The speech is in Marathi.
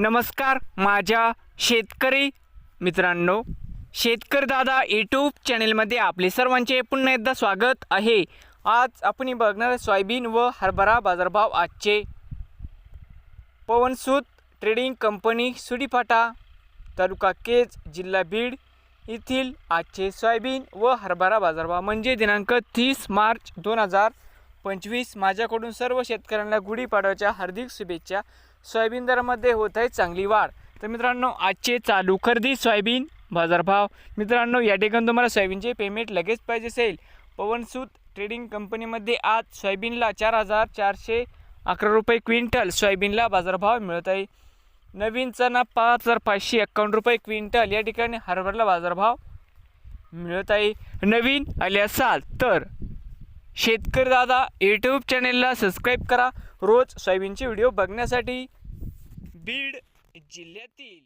नमस्कार माझ्या शेतकरी मित्रांनो शेतकरी दादा यूट्यूब चॅनेलमध्ये आपले सर्वांचे पुन्हा एकदा स्वागत आहे. आज आपण बघणार सोयाबीन व हरभरा बाजारभाव आजचे. पवनसूत ट्रेडिंग कंपनी सुडीफाटा तालुका केज जिल्हा बीड येथील आजचे सोयाबीन व हरभरा बाजारभाव म्हणजे दिनांक तीस मार्च दोन हजार पंचवीस. माझ्याकडून सर्व शेतकऱ्यांना गुढीपाडव्याच्या हार्दिक शुभेच्छा. सोयाबीन दरामध्ये होत आहे चांगली वाढ. तर मित्रांनो आजचे चालू खरेदी सोयाबीन बाजारभाव. मित्रांनो या ठिकाणी तुम्हाला सोयाबीनचे पेमेंट लगेच पाहिजे असेल. पवनसूत ट्रेडिंग कंपनीमध्ये आज सोयाबीनला चार हजार चारशे अकरा रुपये क्विंटल सोयाबीनला बाजारभाव मिळत आहे. नवीन चणा पाच हजार पाचशे एक्कावन्न रुपये क्विंटल या ठिकाणी हरभरला बाजारभाव मिळत आहे. नवीन आले असाल तर शेतकरी दादा यूट्यूब चॅनेलला सबस्क्राईब करा. रोज सोयाबीनचे व्हिडिओ बघण्यासाठी बीड जिल्ह्यातील